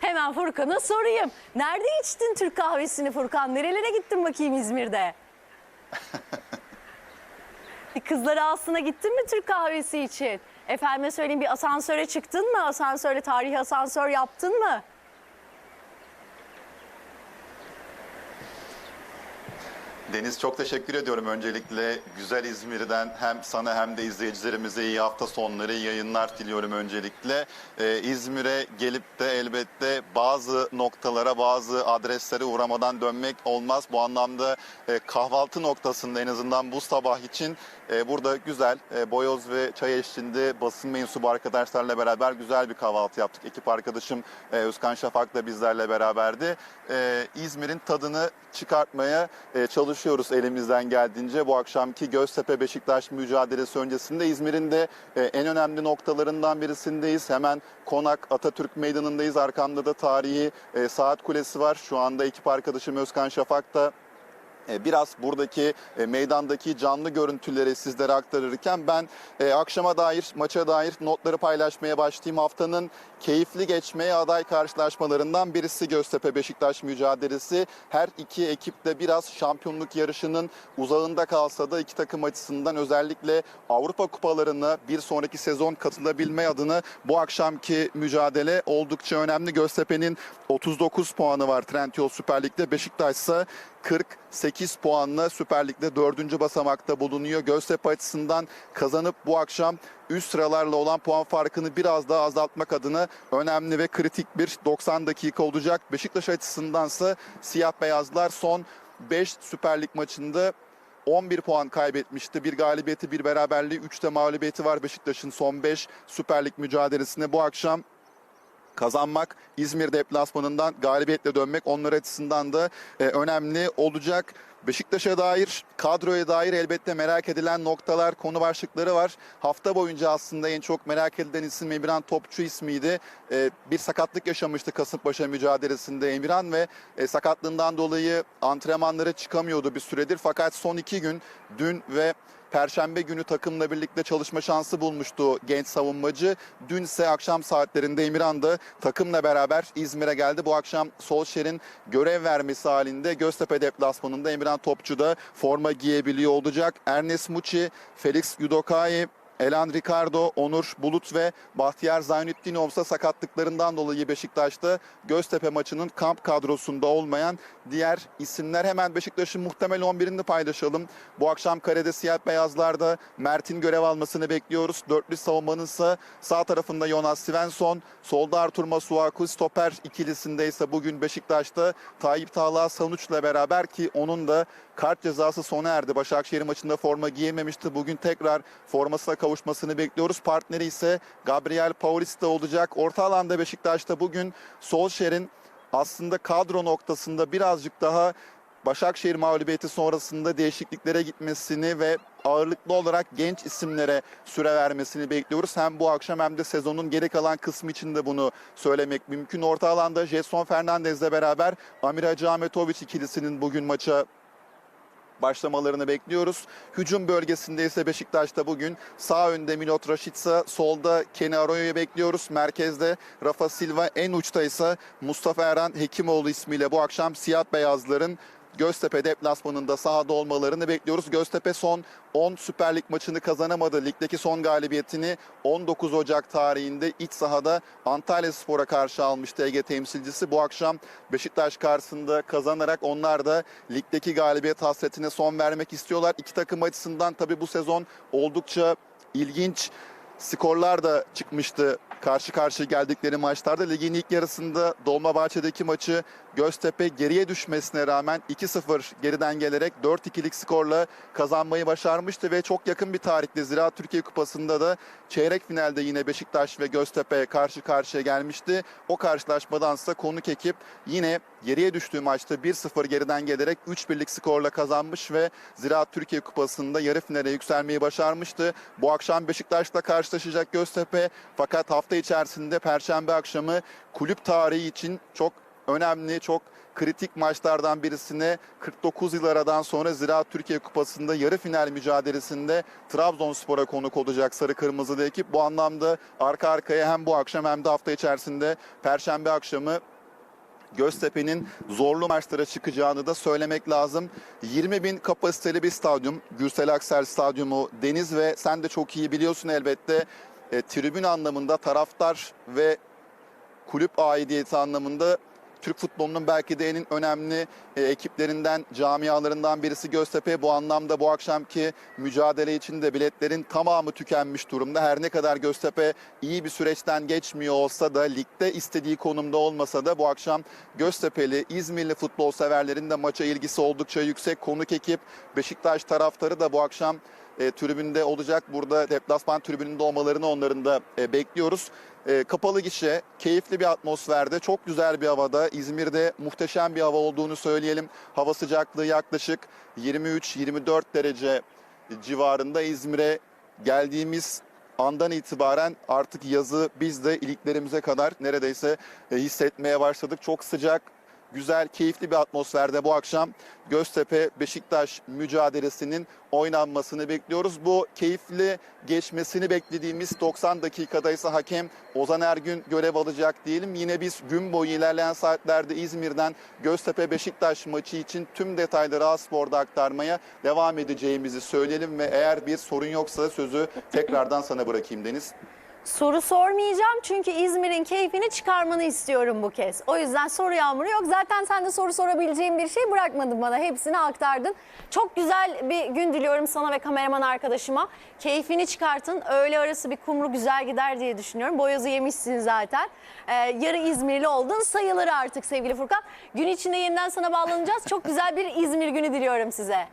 Hemen Furkan'a sorayım. Nerede içtin Türk kahvesini Furkan? Nerelere gittin bakayım İzmir'de? Kızlar Ağası'na gittin mi Türk kahvesi için? Efendime söyleyeyim bir asansöre çıktın mı? Asansörle tarihi asansör yaptın mı? Deniz çok teşekkür ediyorum öncelikle güzel İzmir'den hem sana hem de izleyicilerimize iyi hafta sonları, yayınlar diliyorum öncelikle. Ee, İzmir'e gelip de elbette bazı noktalara, bazı adreslere uğramadan dönmek olmaz. Bu anlamda e, kahvaltı noktasında en azından bu sabah için e, burada güzel e, boyoz ve çay eşliğinde basın mensubu arkadaşlarla beraber güzel bir kahvaltı yaptık. Ekip arkadaşım e, Özkan Şafak da bizlerle beraberdi. E, İzmir'in tadını çıkartmaya e, çalışıyoruz elimizden geldiğince. Bu akşamki Göztepe Beşiktaş mücadelesi öncesinde İzmir'in de e, en önemli noktalarından birisindeyiz. Hemen Konak Atatürk Meydanı'ndayız. Arkamda da tarihi e, saat kulesi var. Şu anda ekip arkadaşım Özkan Şafak da biraz buradaki e, meydandaki canlı görüntüleri sizlere aktarırken ben e, akşama dair, maça dair notları paylaşmaya başlayayım. Haftanın keyifli geçmeye aday karşılaşmalarından birisi Göztepe Beşiktaş mücadelesi. Her iki ekip de biraz şampiyonluk yarışının uzağında kalsa da iki takım açısından özellikle Avrupa kupalarına bir sonraki sezon katılabilme adına bu akşamki mücadele oldukça önemli. Göztepe'nin 39 puanı var Trendyol Süper Lig'de. Beşiktaş ise 48 puanla Süper Lig'de 4. basamakta bulunuyor. Göztepe açısından kazanıp bu akşam üst sıralarla olan puan farkını biraz daha azaltmak adına önemli ve kritik bir 90 dakika olacak. Beşiktaş açısındansa siyah beyazlar son 5 Süper Lig maçında 11 puan kaybetmişti. Bir galibiyeti, bir beraberliği, 3 de mağlubiyeti var Beşiktaş'ın son 5 Süper Lig mücadelesinde. Bu akşam kazanmak, İzmir deplasmanından galibiyetle dönmek onlar açısından da e, önemli olacak. Beşiktaş'a dair, kadroya dair elbette merak edilen noktalar, konu başlıkları var. Hafta boyunca aslında en çok merak edilen isim Emirhan Topçu ismiydi. E, bir sakatlık yaşamıştı Kasımpaşa mücadelesinde Emirhan ve e, sakatlığından dolayı antrenmanlara çıkamıyordu bir süredir. Fakat son iki gün, dün ve Perşembe günü takımla birlikte çalışma şansı bulmuştu genç savunmacı. Dün ise akşam saatlerinde Emirhan da takımla beraber İzmir'e geldi. Bu akşam Solskjaer'in görev vermesi halinde Göztepe deplasmanında Emirhan Topçu da forma giyebiliyor olacak. Ernest Muçi, Felix Yudokai, Elan Ricardo, Onur Bulut ve Bahtiyar Zaynettinov ise sakatlıklarından dolayı Beşiktaş'ta Göztepe maçının kamp kadrosunda olmayan diğer isimler. Hemen Beşiktaş'ın muhtemel 11'ini paylaşalım. Bu akşam karede siyah beyazlarda Mert'in görev almasını bekliyoruz. Dörtlü savunmanın ise sağ tarafında Jonas Svensson, solda Artur Masuaku, stoper ikilisinde ise bugün Beşiktaş'ta Tayyip Talha Sanuç'la beraber ki onun da kart cezası sona erdi. Başakşehir maçında forma giyememişti. Bugün tekrar formasına kavuşmasını bekliyoruz. Partneri ise Gabriel Paulista olacak. Orta alanda Beşiktaş'ta bugün Solskjaer'in aslında kadro noktasında birazcık daha Başakşehir mağlubiyeti sonrasında değişikliklere gitmesini ve ağırlıklı olarak genç isimlere süre vermesini bekliyoruz. Hem bu akşam hem de sezonun geri kalan kısmı için de bunu söylemek mümkün. Orta alanda Jetson Fernandez'le beraber Amir Hacı Ahmetoviç ikilisinin bugün maça başlamalarını bekliyoruz. Hücum bölgesinde ise Beşiktaş'ta bugün sağ önde Milot Rashica, solda Kenny Arroyo'yu bekliyoruz. Merkezde Rafa Silva, en uçta ise Mustafa Erhan Hekimoğlu ismiyle bu akşam siyah beyazların Göztepe deplasmanında sahada olmalarını bekliyoruz. Göztepe son 10 Süper Lig maçını kazanamadı. Ligdeki son galibiyetini 19 Ocak tarihinde iç sahada Antalya Spor'a karşı almıştı Ege temsilcisi. Bu akşam Beşiktaş karşısında kazanarak onlar da ligdeki galibiyet hasretine son vermek istiyorlar. İki takım açısından tabii bu sezon oldukça ilginç skorlar da çıkmıştı karşı karşıya geldikleri maçlarda. Ligin ilk yarısında Dolmabahçe'deki maçı Göztepe geriye düşmesine rağmen 2-0 geriden gelerek 4-2'lik skorla kazanmayı başarmıştı ve çok yakın bir tarihte Ziraat Türkiye Kupası'nda da çeyrek finalde yine Beşiktaş ve Göztepe karşı karşıya gelmişti. O karşılaşmadansa konuk ekip yine geriye düştüğü maçta 1-0 geriden gelerek 3-1'lik skorla kazanmış ve Ziraat Türkiye Kupası'nda yarı finale yükselmeyi başarmıştı. Bu akşam Beşiktaş'la karşılaşacak Göztepe fakat hafta içerisinde Perşembe akşamı kulüp tarihi için çok önemli, çok kritik maçlardan birisine 49 yıl aradan sonra Ziraat Türkiye Kupası'nda yarı final mücadelesinde Trabzonspor'a konuk olacak Sarı Kırmızılı ekip. Bu anlamda arka arkaya hem bu akşam hem de hafta içerisinde Perşembe akşamı Göztepe'nin zorlu maçlara çıkacağını da söylemek lazım. 20 bin kapasiteli bir stadyum. Gürsel Aksel Stadyumu Deniz ve sen de çok iyi biliyorsun elbette. E, tribün anlamında taraftar ve kulüp aidiyeti anlamında Türk futbolunun belki de en önemli e, ekiplerinden, camialarından birisi Göztepe. Bu anlamda bu akşamki mücadele için de biletlerin tamamı tükenmiş durumda. Her ne kadar Göztepe iyi bir süreçten geçmiyor olsa da ligde istediği konumda olmasa da bu akşam Göztepe'li, İzmirli futbol severlerin de maça ilgisi oldukça yüksek. Konuk ekip Beşiktaş taraftarı da bu akşam e, tribünde olacak. Burada deplasman tribününde olmalarını onların da e, bekliyoruz. E, kapalı gişe, keyifli bir atmosferde, çok güzel bir havada. İzmir'de muhteşem bir hava olduğunu söyleyelim. Hava sıcaklığı yaklaşık 23-24 derece civarında İzmir'e geldiğimiz andan itibaren artık yazı biz de iliklerimize kadar neredeyse e, hissetmeye başladık. Çok sıcak, güzel, keyifli bir atmosferde bu akşam Göztepe Beşiktaş mücadelesinin oynanmasını bekliyoruz. Bu keyifli geçmesini beklediğimiz 90 dakikada ise hakem Ozan Ergün görev alacak diyelim. Yine biz gün boyu ilerleyen saatlerde İzmir'den Göztepe Beşiktaş maçı için tüm detayları Aspor'da aktarmaya devam edeceğimizi söyleyelim ve eğer bir sorun yoksa sözü tekrardan sana bırakayım Deniz. Soru sormayacağım çünkü İzmir'in keyfini çıkarmanı istiyorum bu kez. O yüzden soru yağmuru yok. Zaten sen de soru sorabileceğim bir şey bırakmadın bana. Hepsini aktardın. Çok güzel bir gün diliyorum sana ve kameraman arkadaşıma. Keyfini çıkartın. Öğle arası bir kumru güzel gider diye düşünüyorum. Boyozu yemişsin zaten. Ee, yarı İzmirli oldun. Sayılır artık sevgili Furkan. Gün içinde yeniden sana bağlanacağız. Çok güzel bir İzmir günü diliyorum size.